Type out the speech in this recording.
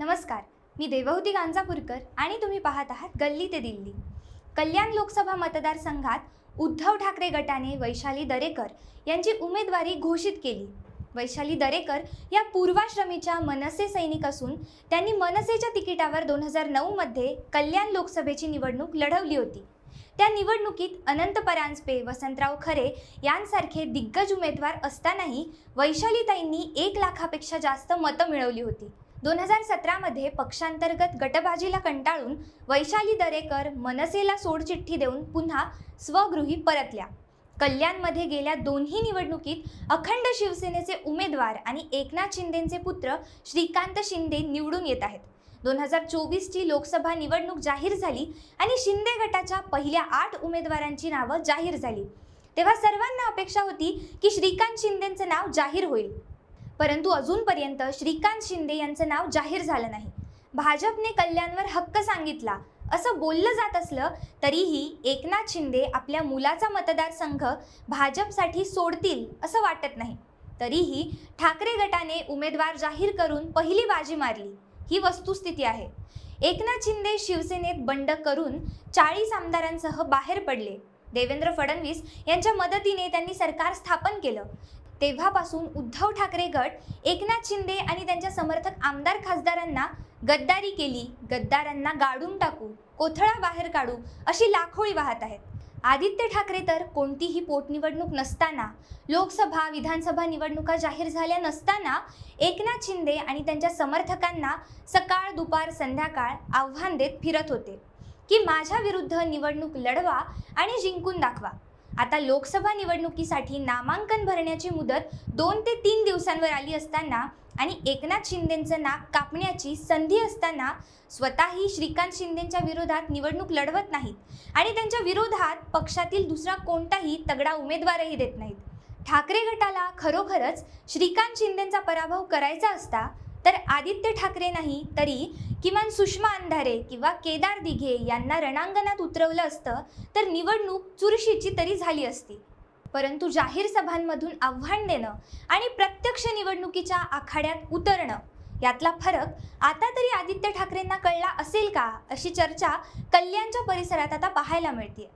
नमस्कार. मी देवहूती गांजापूरकर आणि तुम्ही पाहत आहात गल्ली ते दिल्ली. कल्याण लोकसभा मतदारसंघात उद्धव ठाकरे गटाने वैशाली दरेकर यांची उमेदवारी घोषित केली. वैशाली दरेकर या पूर्वाश्रमीच्या मनसे सैनिक असून त्यांनी मनसेच्या तिकिटावर दोन हजार नऊमध्ये कल्याण लोकसभेची निवडणूक लढवली होती. त्या निवडणुकीत अनंत परांजपे वसंतराव खरे यांसारखे दिग्गज उमेदवार असतानाही वैशालीताईंनी एक लाखापेक्षा जास्त मतं मिळवली होती. दोन हजार सतरामध्ये पक्षांतर्गत गटबाजीला कंटाळून वैशाली दरेकर मनसेला सोडचिठ्ठी देऊन पुन्हा स्वगृही परतल्या. कल्याणमध्ये गेल्या दोन्ही निवडणुकीत अखंड शिवसेनेचे उमेदवार आणि एकनाथ शिंदेचे पुत्र श्रीकांत शिंदे निवडून येत आहेत. दोन हजार चोवीसची लोकसभा निवडणूक जाहीर झाली आणि शिंदे गटाच्या पहिल्या आठ उमेदवारांची नावं जाहीर झाली. तेव्हा सर्वांना अपेक्षा होती की श्रीकांत शिंदेचं नाव जाहीर होईल. परंतु अजूनपर्यंत श्रीकांत शिंदे यांचं नाव जाहीर झालं नाही. भाजपने कल्याणवर हक्क सांगितला असं बोललं जात असलं तरीही एकनाथ शिंदे आपल्या मुलाचा मतदारसंघ भाजपसाठी सोडतील असं वाटत नाही. तरीही ठाकरे गटाने उमेदवार जाहीर करून पहिली बाजी मारली. ही वस्तुस्थिती आहे. एकनाथ शिंदे शिवसेनेत बंड करून चाळीस आमदारांसह बाहेर पडले. देवेंद्र फडणवीस यांच्या मदतीने त्यांनी सरकार स्थापन केलं. तेव्हापासून उद्धव ठाकरे गट एकनाथ शिंदे आणि त्यांच्या समर्थक आमदार खासदारांना गद्दारी केली. गद्दारांना गाडून टाकू कोथळा बाहेर काढू अशी लाखोळी वाहत आहेत. आदित्य ठाकरे तर कोणतीही पोटनिवडणूक नसताना लोकसभा विधानसभा निवडणुका जाहीर झाल्या नसताना एकनाथ शिंदे आणि त्यांच्या समर्थकांना सकाळ दुपार संध्याकाळ आव्हान देत फिरत होते. की माझ्या विरुद्ध निवडणूक लढवा आणि जिंकून दाखवा. आता लोकसभा निवडणुकीसाठी नामांकन भरण्याची मुदत दोन ते तीन दिवसांवर आली असताना आणि एकनाथ शिंदेंचं नाक कापण्याची संधी असताना स्वतःही श्रीकांत शिंदेंच्या विरोधात निवडणूक लढवत नाहीत. आणि त्यांच्या विरोधात पक्षातील दुसरा कोणताही तगडा उमेदवारही देत नाहीत. ठाकरे गटाला खरोखरच श्रीकांत शिंदेंचा पराभव करायचा असता तर आदित्य ठाकरे नाही तरी किमान सुषमा अंधारे किंवा केदार दिघे यांना रणांगणात उतरवलं असतं तर निवडणूक चुरशीची तरी झाली असती. परंतु जाहीर सभांमधून आव्हान देणं आणि प्रत्यक्ष निवडणुकीच्या आखाड्यात उतरणं यातला फरक आता तरी आदित्य ठाकरेंना कळला असेल का अशी चर्चा कल्याणच्या परिसरात आता पाहायला मिळते